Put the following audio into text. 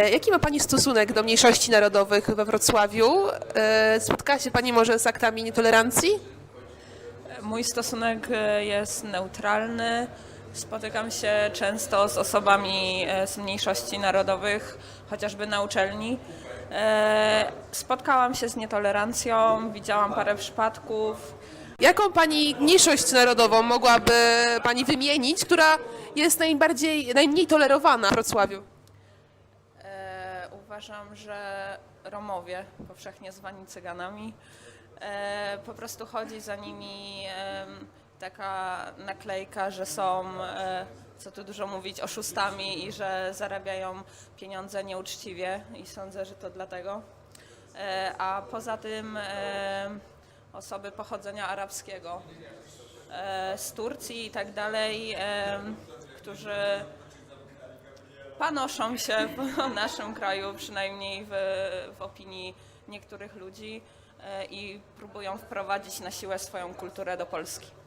E, Jaki ma Pani stosunek do mniejszości narodowych we Wrocławiu? E, Spotkała się Pani może z aktami nietolerancji? Mój stosunek e, jest neutralny. Spotykam się często z osobami z mniejszości narodowych, chociażby na uczelni. Spotkałam się z nietolerancją, widziałam parę przypadków. Jaką Pani mniejszość narodową mogłaby Pani wymienić, która jest najbardziej, najmniej tolerowana w Wrocławiu? E, Uważam, że Romowie, powszechnie zwani Cyganami, e, po prostu chodzi za nimi em, taka naklejka, że są, e, co tu dużo mówić, oszustami i że zarabiają pieniądze nieuczciwie i sądzę, że to dlatego. E, A poza tym e, osoby pochodzenia arabskiego e, z Turcji i tak dalej, em, którzy panoszą się po naszym kraju, przynajmniej w, w opinii niektórych ludzi e, i próbują wprowadzić na siłę swoją kulturę do Polski.